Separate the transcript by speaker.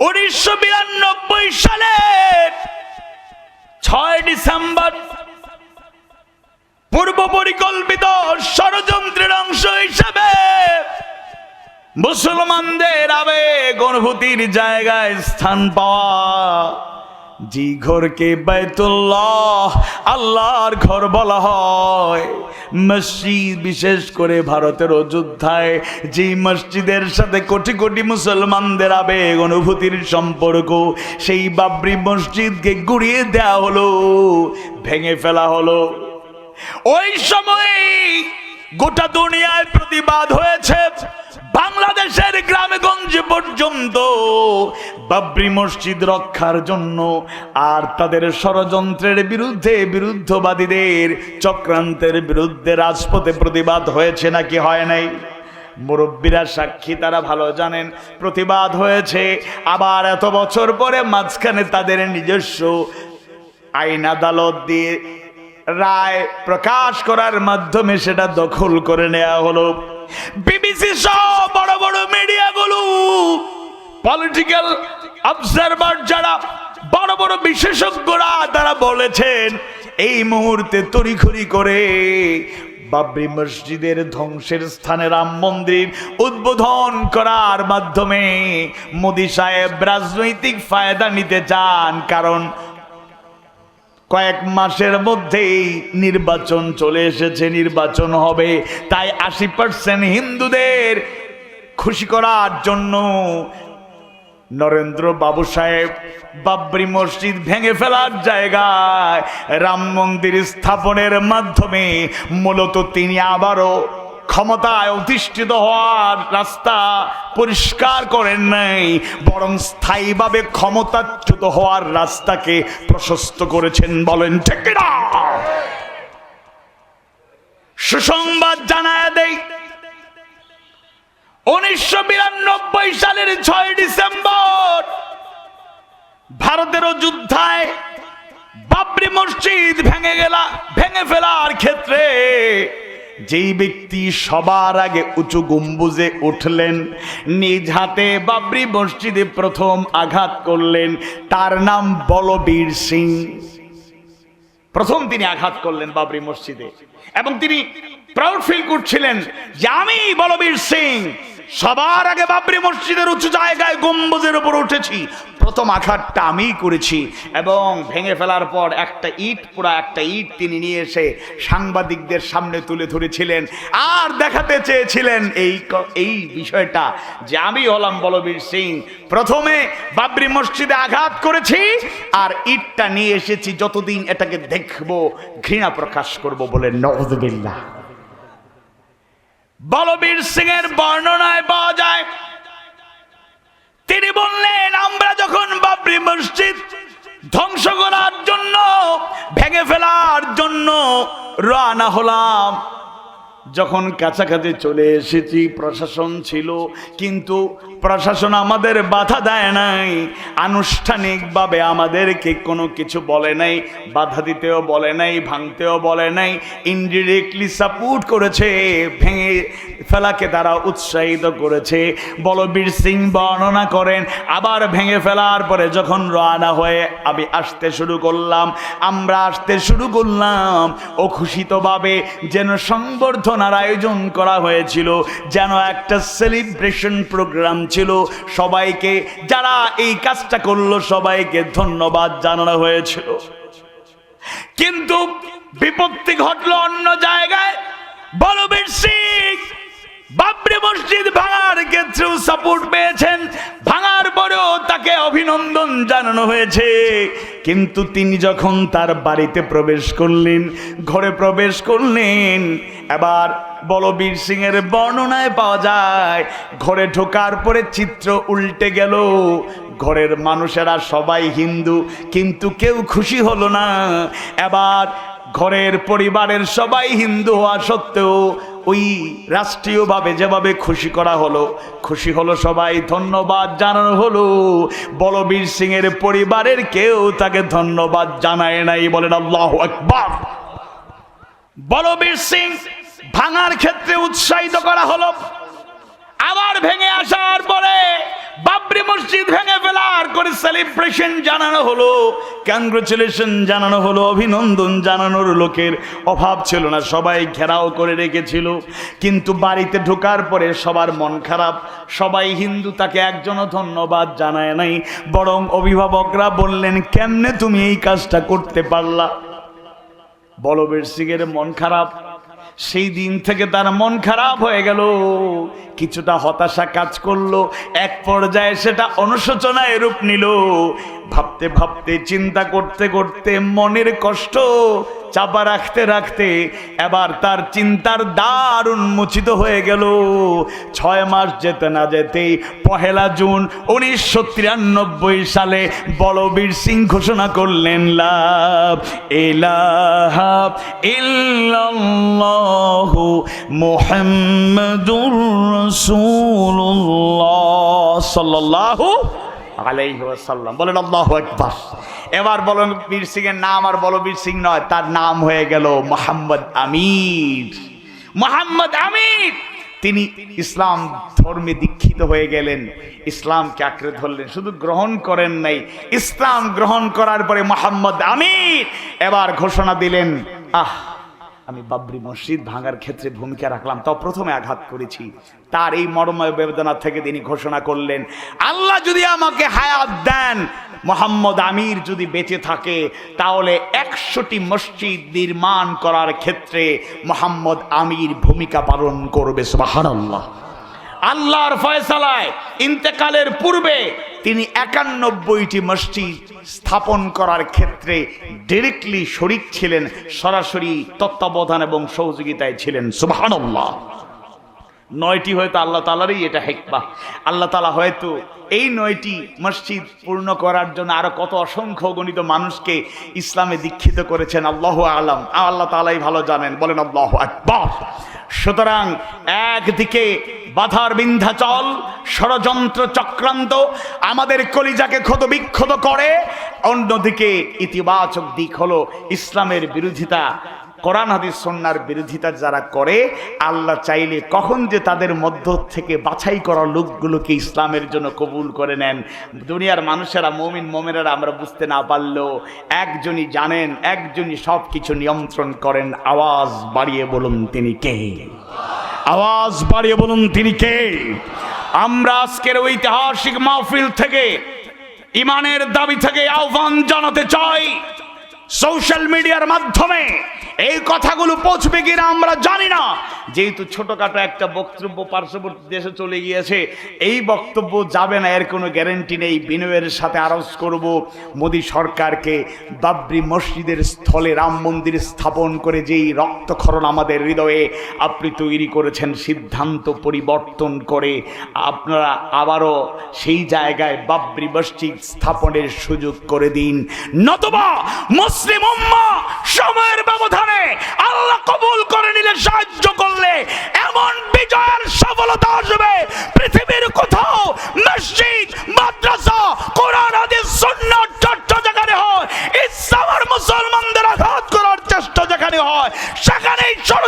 Speaker 1: উনিশশো বিরানব্বই সালের ছয় ডিসেম্বর পূর্ব পরিকল্পিত ষড়যন্ত্রের অংশ হিসেবে মুসলমানদের আবেগ, অনুভূতির জায়গায় স্থান পাওয়া জি ঘরকে বাইতুল্লাহ আল্লাহর ঘর বলা হয়। মসজিদ বিশেষ করে ভারতের অযোধ্যায়, যে মসজিদের সাথে কোটি কোটি মুসলমানদের আবেগ, অনুভূতির সম্পর্ক, সেই বাবরি মসজিদকে গুড়িয়ে দেওয়া হলো, ভেঙে ফেলা হলো। ওই সময়ে গোটা দুনিয়ায় প্রতিবাদ হয়েছে। বাংলাদেশের গ্রামে গঞ্জে পর্যন্ত বাবরি মসজিদ রক্ষার জন্য আর তাদের ষড়যন্ত্রের বিরুদ্ধে বিরুদ্ধবাদীদের চক্রান্তের বিরুদ্ধে রাজপথে প্রতিবাদ হয়েছে নাকি হয় নাই? মুরব্বীরা সাক্ষী, তারা ভালো জানেন, প্রতিবাদ হয়েছে। আবার এত বছর পরে মাঝখানে তাদের নিজস্ব আইন আদালত দিয়ে রায় প্রকাশ করার মাধ্যমে সেটা দখল করে নেওয়া হলো। বিবিসি সহ বড় বড় মিডিয়াগুলো পলিটিক্যাল অবজারভার যারা, বড় বড় বিশেষজ্ঞরা তারা বলেছেন, এই মুহূর্তে তড়িখড়ি করে বাবরি মসজিদের ধ্বংসের স্থানে রাম মন্দির উদ্বোধন করার মাধ্যমে মোদি সাহেব রাজনৈতিক ফায়দা নিতে চান। কারণ কয়েক মাসের মধ্যেই নির্বাচন চলে এসেছে, নির্বাচন হবে। তাই আশি পার্সেন্ট হিন্দুদের খুশি করার জন্য নরেন্দ্র বাবু সাহেব বাবরি মসজিদ ভেঙে ফেলার জায়গায় রাম মন্দির স্থাপনের মাধ্যমে মূলত তিনি আবারও ক্ষমতায় অধিষ্ঠিত হওয়ার রাস্তা পরিষ্কার করেন নাই, বরং স্থায়ীভাবে ক্ষমতাচ্যুত হওয়ার রাস্তাকে প্রশস্ত করেছেন বলেন, ঠিক না সুসংবাদ জানায় দেই, উনিশশো বিরানব্বই সালের ছয় ডিসেম্বর ভারতের যুদ্ধায় বাবরি মসজিদ ভেঙে গেলা, ভেঙে ফেলার ক্ষেত্রে যেই ব্যক্তি সবার আগে উঁচু গম্বুজে উঠলেন, নিজ হাতে বাবরি মসজিদে প্রথম আঘাত করলেন, তার নাম বলবীর সিং। প্রথম তিনি আঘাত করলেন বাবরি মসজিদে এবং তিনি প্রাউড ফিল করছিলেন যে আমি বলবীর সিং, সবার আগে বাবরি মসজিদের উঁচু জায়গায় গম্বুজের উপর উঠেছি প্রথম আঘাতটা আমিই করেছি এবং ভেঙে ফেলার পর একটা ইট, পুরা একটা ইট তিনি নিয়ে এসে সাংবাদিকদের সামনে তুলে ধরেছিলেন। আর দেখাতে চেয়েছিলেন এই এই বিষয়টা যে আমি হলাম বলবীর সিং। প্রথমে বাবরি মসজিদে আঘাত করেছি আর ইটটা নিয়ে এসেছি, যতদিন এটাকে দেখব, ঘৃণা প্রকাশ করব বলে নজবিল্লাহ বলবীর সিং এর বর্ণনায় পাওয়া যায় তিনি বললেন, আমরা যখন বাবরি মসজিদ ধ্বংস করার জন্য, ভেঙে ফেলার জন্য রানা হলাম, যখন কাছাকাছি চলে এসেছি, প্রশাসন ছিল, কিন্তু প্রশাসন আমাদের বাধা দেয় নাই। আনুষ্ঠানিকভাবে আমাদেরকে কোনো কিছু বলে নাই, বাধা দিতেও বলে নাই, ভাঙতেও বলে নাই ইনডিরেক্টলি সাপোর্ট করেছে, ভেঙে ফেলাকে তারা উৎসাহিত করেছে। বলবীর সিং বর্ণনা করেন, আবার ভেঙে ফেলার পরে যখন রওনা হয়ে আমি আসতে শুরু করলাম, আমরা আসতে শুরু করলাম ও খুশিতভাবে যেন সংবর্ধনার আয়োজন করা হয়েছিল, যেন একটা সেলিব্রেশন প্রোগ্রাম ছিল, সবাইকে, যারা এই কাজটা করল, সবাইকে ধন্যবাদ জানানো হয়েছিল। কিন্তু বিপত্তি ঘটলো অন্য জায়গায়। বলবীর সিং! বাবরি মসজিদ ভাঙার ক্ষেত্রেও সাপোর্ট পেয়েছেন। ভাঙার পরেও তাকে অভিনন্দন জানানো হয়েছে। কিন্তু তিনি যখন তার বাড়িতে প্রবেশ করলেন, ঘরে প্রবেশ করলেন, এবার বলবীর সিং এর বর্ণনায় পাওয়া যায়, ঘরে ঢোকার পরে চিত্র উল্টে গেল। ঘরের মানুষেরা সবাই হিন্দু, কিন্তু কেউ খুশি হলো না। এবার ঘরের পরিবারের সবাই হিন্দু হওয়া সত্ত্বেও ওই রাষ্ট্রীয়ভাবে যেভাবে খুশি করা হলো, খুশি হলো সবাই, ধন্যবাদ জানানো হলো। বলবীর সিং এর পরিবারের কেউ তাকে ধন্যবাদ জানায় নাই বলেন আল্লাহ আকবার। বলবীর সিং ভাঙার ক্ষেত্রে উৎসাহিত করা হলো। আবার ভেঙে আসার পরে বাবরি মসজিদ ভেঙে ফেলার সেলিব্রেশন জানানো হলো কংগ্রেচুলেশন জানানো হলো, অভিনন্দন জানানোর লোকের অভাব ছিল না, সবাই ঘেরাও করে রেখেছিল। কিন্তু বাড়িতে ঢোকার পরে সবার মন খারাপ, সবাই হিন্দু, তাকে একজনও ধন্যবাদ জানায় নাই। বরং অভিভাবকরা বললেন, কেমনে তুমি এই কাজটা করতে পারলা? বলবীর সিংয়ের মন খারাপ সেই দিন থেকে তার মন খারাপ হয়ে গেল। কিছুটা হতাশা কাজ করল, এক পর্যায়ে সেটা অনুশোচনায় রূপ নিল। ভাবতে ভাবতে, চিন্তা করতে করতে মনের কষ্ট চাপা রাখতে রাখতে এবার তার চিন্তার দ্বার উন্মোচিত হয়ে গেল। ছয় মাস যেতে না যেতেই পহেলা জুন উনিশশো তিরানব্বই সালে বলবীর সিং ঘোষণা করলেন, লাভ এলাহা মুহাম্মাদুর রাসূলুল্লাহ সাল্লাল্লাহু আলাইহি ওয়াসাল্লাম। বলেন, আল্লাহু আকবার। এবার বলেন, বীর সিং এর নাম আর বলবীর সিং নয়, তার নাম হয়ে গেল মোহাম্মদ আমির। মোহাম্মদ আমির! তিনি ইসলাম ধর্মে দীক্ষিত হয়ে গেলেন, ইসলামকে আঁকড়ে ধরলেন, শুধু গ্রহণ করেন নাই, ইসলাম গ্রহণ করার পরে মোহাম্মদ আমির এবার ঘোষণা দিলেন, আহ আমি বাবরি মসজিদ ভাঙার ক্ষেত্রে ভূমিকা রাখলাম। তাও প্রথমে আঘাত করেছি। তার এই মর্ময় বেদনা থেকে তিনি ঘোষণা করলেন, আল্লাহ যদি আমাকে হায়াত দেন, মোহাম্মদ আমির যদি বেঁচে থাকে, তাহলে একশোটি মসজিদ নির্মাণ করার ক্ষেত্রে মোহাম্মদ আমির ভূমিকা পালন করবে। সুবহানাল্লাহ। আল্লাহর ফয়সালায় ইন্তেকালের পূর্বে তিনি একানব্বইটি মসজিদ স্থাপন করার ক্ষেত্রে ডিরেক্টলি শরিক ছিলেন সরাসরি তত্ত্বাবধান এবং সহযোগিতায় ছিলেন সুবহানাল্লাহ। নয়টি হয়তো আল্লাহ তালারই এটা হেকবা আল্লাহ তালা হয়তো এই নয়টি মসজিদ পূর্ণ করার জন্য আরও কত অসংখ্য গণিত মানুষকে ইসলামে দীক্ষিত করেছেন, আল্লাহ আলম। আল্লাহ তালাই ভালো জানেন, বলেন আল্লাহ আকবর। সুতরাং একদিকে বাধার বিন্ধ্যাচল, ষড়যন্ত্র চক্রান্ত, আমাদের কলিজাকে ক্ষত বিক্ষত করে, অন্যদিকে ইতিবাচক দিক হলো ইসলামের বিরোধিতা। কোরআন, হাদিস সন্ন্যার বিরোধিতা যারা করে, আল্লাহ চাইলে কখন যে তাদের মধ্য থেকে বাছাই করা লোকগুলোকে ইসলামের জন্য কবুল করে নেন। দুনিয়ার মানুষেরা, মমিন, মোমেনেরা আমরা বুঝতে না পারলেও একজনই জানেন, একজনই সব কিছু নিয়ন্ত্রণ করেন। আওয়াজ বাড়িয়ে বলুন তিনি কে? আওয়াজ বাড়িয়ে বলুন তিনি কে? আমরা আজকের ঐতিহাসিক মাহফিল থেকে, ইমানের দাবি থেকে আহ্বান জানাতে চাই। সোশ্যাল মিডিয়ার মাধ্যমে এই কথাগুলো পৌঁছবে কিনা আমরা জানি না। যেহেতু ছোটখাটো একটা বক্তব্য পার্শ্ববর্তী দেশে চলে গিয়েছে, এই বক্তব্য যাবে না, এর কোনো গ্যারেন্টি নেই। বিনয়ের সাথে আরজ করব, মোদী সরকারকে বাবরি মসজিদের স্থলে রাম মন্দির স্থাপন করে যেই রক্তক্ষরণ আমাদের হৃদয়ে আপনি তৈরি করেছেন, সিদ্ধান্ত পরিবর্তন করে আপনারা আবারও সেই জায়গায় বাবরি মসজিদ স্থাপনের সুযোগ করে দিন। নতবা মুসলিম সময়ের ব্যবধানে আল্লাহ কবুল করে নিলে, সাহায্য করলে এমন বিজয়ের সফলতা আসবে। পৃথিবীর কোথাও মসজিদ, মাদ্রাসা, কোরআন আদি সুন্নাহ চর্চা যেখানে হয়, ইসলাম আর মুসলমানদের আঘাত করার চেষ্টা যেখানে হয়, সেখানেই শিক্ষা